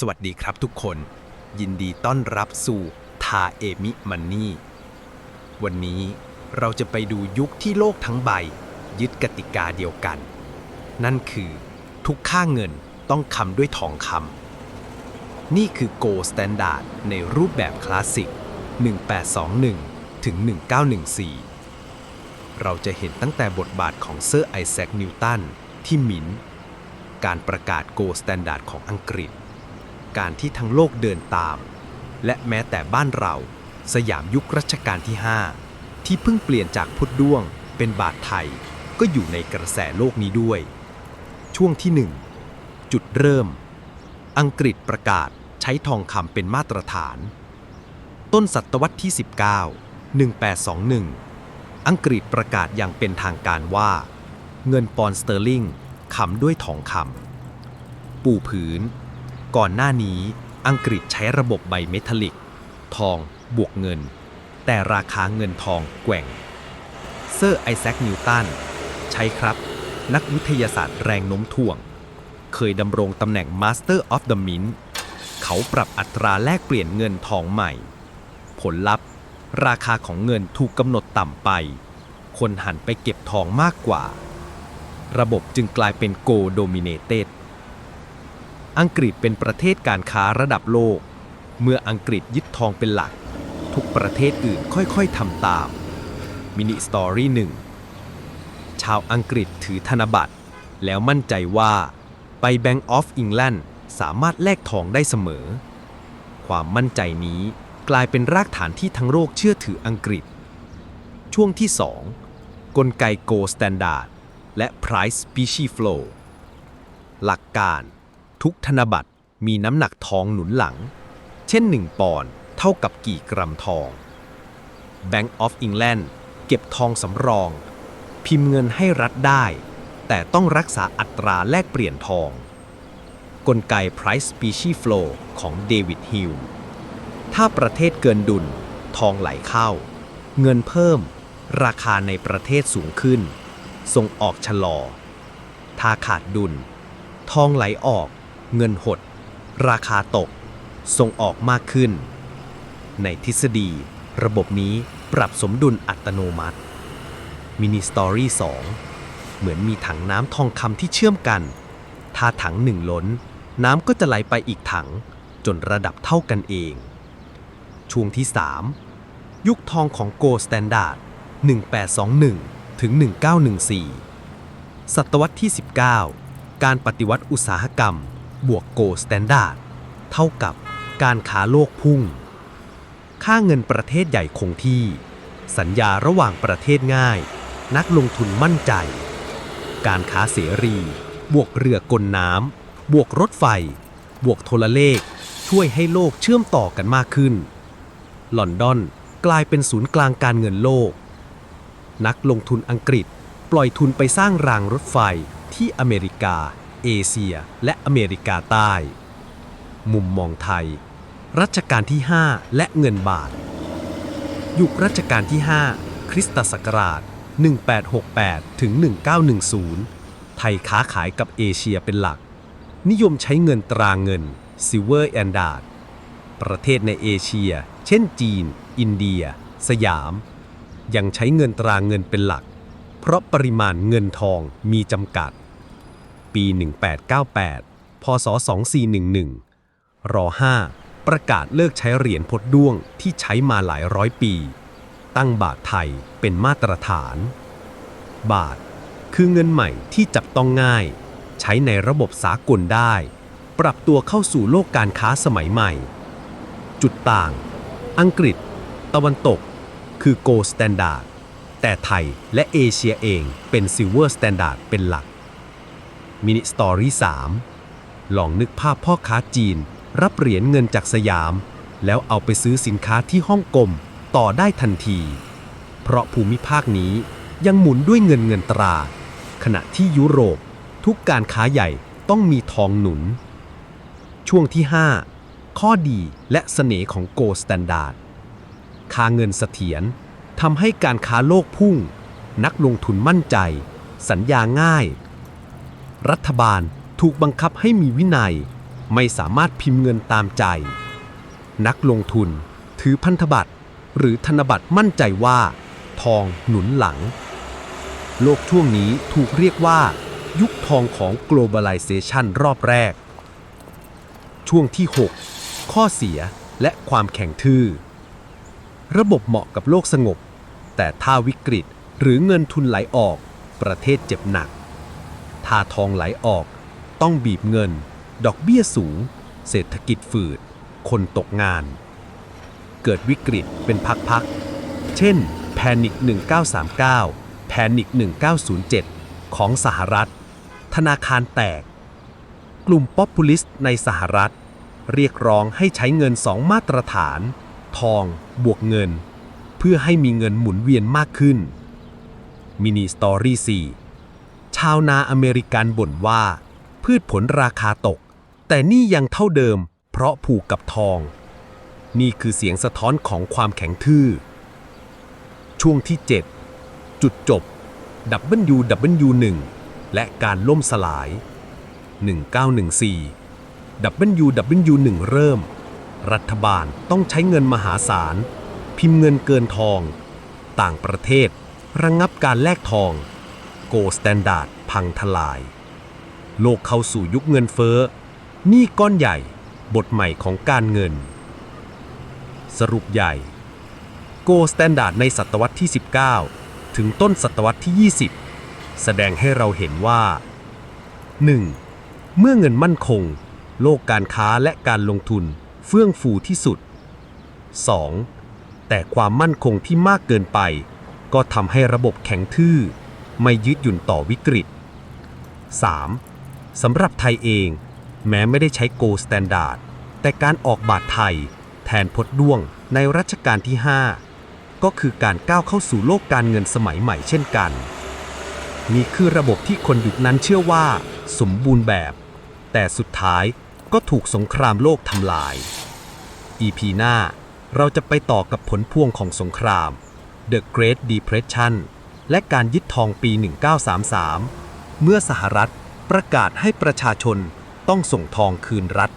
สวัสดีครับทุกคน ยินดีต้อนรับสู่ทาเอมิมันนี่ วันนี้เราจะไปดูยุคที่โลกทั้งใบ ยึดกติกาเดียวกัน นั่นคือ ทุกค่าเงินต้องคำด้วยทองคำนี่คือ Gold Standard ในรูปแบบคลาสสิก 1821 ถึง 1914 เราจะเห็นตั้งแต่บทบาทของเซอร์ไอแซคนิวตันที่มิน การประกาศ Gold Standard ของอังกฤษ การที่ทั้งโลกเดินตาม และแม้แต่บ้านเรา สยามยุครัชกาลที่ 5 ที่เพิ่งเปลี่ยนจากพุทธด้วง เป็นบาทไทยก็อยู่ในกระแสโลกนี้ด้วย ช่วงที่ 1 จุดเริ่ม อังกฤษประกาศใช้ทองคำเป็นมาตรฐาน ต้นศตวรรษที่ 19 1821 อังกฤษประกาศอย่างเป็นทางการว่า เงินปอนด์สเตอร์ลิงคำด้วยทองคำปูผืน ก่อนหน้านี้อังกฤษใช้ระบบใบเมทัลลิก ทองบวกเงิน แต่ราคาเงินทองแกว่ง เซอร์ไอแซคนิวตันใช้ครับ นักวิทยาศาสตร์แรงโน้มถ่วง เคยดำรงตำแหน่ง Master of the Mint เขาปรับอัตราแลกเปลี่ยนเงินทองใหม่ ผลลัพธ์ ราคาของเงินถูกกำหนดต่ำไป คนหันไปเก็บทองมากกว่า ระบบจึงกลายเป็น Go Dominated อังกฤษเป็นประเทศการค้าระดับโลก เมื่ออังกฤษยึดทองเป็นหลัก ทุกประเทศอื่นค่อยๆทำตาม มินิสตอรี่หนึ่งชาวอังกฤษถือธนบัตร แล้วมั่นใจว่า ไป Bank of England สามารถแลกทองได้เสมอ ความมั่นใจนี้กลายเป็นรากฐานที่ทั้งโลกเชื่อถืออังกฤษ ช่วงที่ 2 กลไก Gold Standard และ Price Specie Flow หลักการ ทุกธนบัตรมีน้ำหนักทองหนุนหลัง เช่น 1 ปอนด์เท่ากับกี่กรัมทอง Bank of England เก็บทองสำรอง พิมพ์เงินให้รัฐได้ แต่ต้องรักษาอัตราแลกเปลี่ยนทอง กลไก Price Specie Flow ของเดวิดฮิลถ้าประเทศเกินดุล ทองไหลเข้า เงินเพิ่ม ราคาในประเทศสูงขึ้น ส่งออกชะลอ ถ้าขาดดุล ทองไหลออก เงินหด ราคาตก ส่งออกมากขึ้น ในทฤษฎี ระบบนี้ปรับสมดุลอัตโนมัติมินิสตอรี่2เหมือนมีถังน้ำทองคำที่เชื่อมกัน ถ้าถังหนึ่งล้น น้ำก็จะไหลไปอีกถัง จนระดับเท่ากันเอง ช่วงที่ 3 ยุคทองของโกลสแตนดาร์ด1821 ถึง 1914 ศตวรรษที่ 19 การปฏิวัติอุตสาหกรรม บวกโกลสแตนดาร์ดเท่ากับการค้าโลกพุ่ง ค่าเงินประเทศใหญ่คงที่ สัญญาระหว่างประเทศง่าย นักลงทุนมั่นใจ การค้าเสรี บวกเรือกลน้ำ บวกรถไฟ บวกโทรเลข ช่วยให้โลกเชื่อมต่อกันมากขึ้น ลอนดอนกลายเป็นศูนย์กลางการเงินโลก นักลงทุนอังกฤษ ปล่อยทุนไปสร้างรางรถไฟที่อเมริกา เอเชีย และอเมริกาใต้ มุมมองไทย รัชกาลที่ 5 และเงินบาท ยุครัชกาลที่ 5 คริสตศักราช 1868 ถึง 1910 ไทยค้าขายกับเอเชียเป็นหลัก นิยมใช้เงินตราเงิน Silver and d a r d ประเทศในเอเชีย เช่นจีน อินเดีย สยาม ยังใช้เงินตราเงินเป็นหลัก เพราะปริมาณเงินทองมีจำกัด ปี 1898 พศ 2411 ร5ประกาศเลิกใช้เหรียญพดด้วงที่ใช้มาหลายร้อยปี ตั้งบาทไทยเป็นมาตรฐาน บาทคือเงินใหม่ที่จับต้องง่าย ใช้ในระบบสากลได้ ปรับตัวเข้าสู่โลกการค้าสมัยใหม่ จุดต่าง อังกฤษ ตะวันตก คือ Gold Standard แต่ไทยและเอเชียเองเป็น Silver Standard เป็นหลัก มินิสตอรี่3ลองนึกภาพพ่อค้าจีน รับเหรียญเงินจากสยาม แล้วเอาไปซื้อสินค้าที่ฮ่องกงต่อได้ทันที เพราะภูมิภาคนี้ยังหมุนด้วยเงินเงินตรา ขณะที่ยุโรป ทุกการค้าใหญ่ต้องมีทองหนุน ช่วงที่ 5 ข้อดีและเสน่ห์ของโกลสแตนดาร์ดค่าเงินเสถียรทำให้การค้าโลกพุ่ง นักลงทุนมั่นใจ สัญญาง่าย รัฐบาลถูกบังคับให้มีวินัย ไม่สามารถพิมพ์เงินตามใจ นักลงทุนถือพันธบัตรหรือธนบัตรมั่นใจว่า ทองหนุนหลัง โลกช่วงนี้ถูกเรียกว่า ยุคทองของ globalization รอบแรก ช่วงที่ 6 ข้อเสียและความแข็งทื่อ ระบบเหมาะกับโลกสงบ แต่ถ้าวิกฤตหรือเงินทุนไหลออก ประเทศเจ็บหนัก ถ้าทองไหลออก ต้องบีบเงิน ดอกเบี้ยสูง เศรษฐกิจฝืด คนตกงาน เกิดวิกฤตเป็นพักๆ เช่นแพนิก1939 แพนิก1907 ของสหรัฐ ธนาคารแตก กลุ่มป๊อปปูลิสต์ในสหรัฐ เรียกร้องให้ใช้เงินสองมาตรฐาน ทองบวกเงิน เพื่อให้มีเงินหมุนเวียนมากขึ้นมินิสตอรี่4 ชาวนาอเมริกันบ่นว่า พืชผลราคาตก แต่นี่ยังเท่าเดิม เพราะผูกกับทอง นี่คือเสียงสะท้อนของความแข็งทื่อ ช่วงที่ 7 จุดจบ WW1 และการล่มสลาย 1914 WW1 เริ่ม รัฐบาลต้องใช้เงินมหาศาล พิมพ์เงินเกินทอง ต่างประเทศ ระงงับการแลกทอง โกลสแตนดาร์ดพังทลาย โลกเข้าสู่ยุคเงินเฟ้อหนี้ก้อนใหญ่ บทใหม่ของการเงิน สรุปใหญ่ โกลสแตนดาร์ดในศตวรรษที่ 19 ถึงต้นศตวรรษที่ 20 แสดงให้เราเห็นว่า 1. เมื่อเงินมั่นคง โลกการค้าและการลงทุนเฟื่องฟูที่สุด 2. แต่ความมั่นคงที่มากเกินไป ก็ทำให้ระบบแข็งทื่อ ไม่ยืดหยุ่นต่อวิกฤต 3. สำหรับไทยเอง แม้ไม่ได้ใช้โกลสแตนดาร์ดแต่การออกบาทไทย แทนพดด้วงในรัชกาลที่ 5 ก็คือการก้าวเข้าสู่โลกการเงินสมัยใหม่เช่นกัน นี่คือระบบที่คนยุคนั้นเชื่อว่า สมบูรณ์แบบ แต่สุดท้ายก็ถูกสงครามโลกทำลาย EP หน้าเราจะไปต่อกับผลพวงของสงคราม The Great Depression และการยึดทองปี 1933 เมื่อสหรัฐประกาศให้ประชาชนต้องส่งทองคืนรัฐ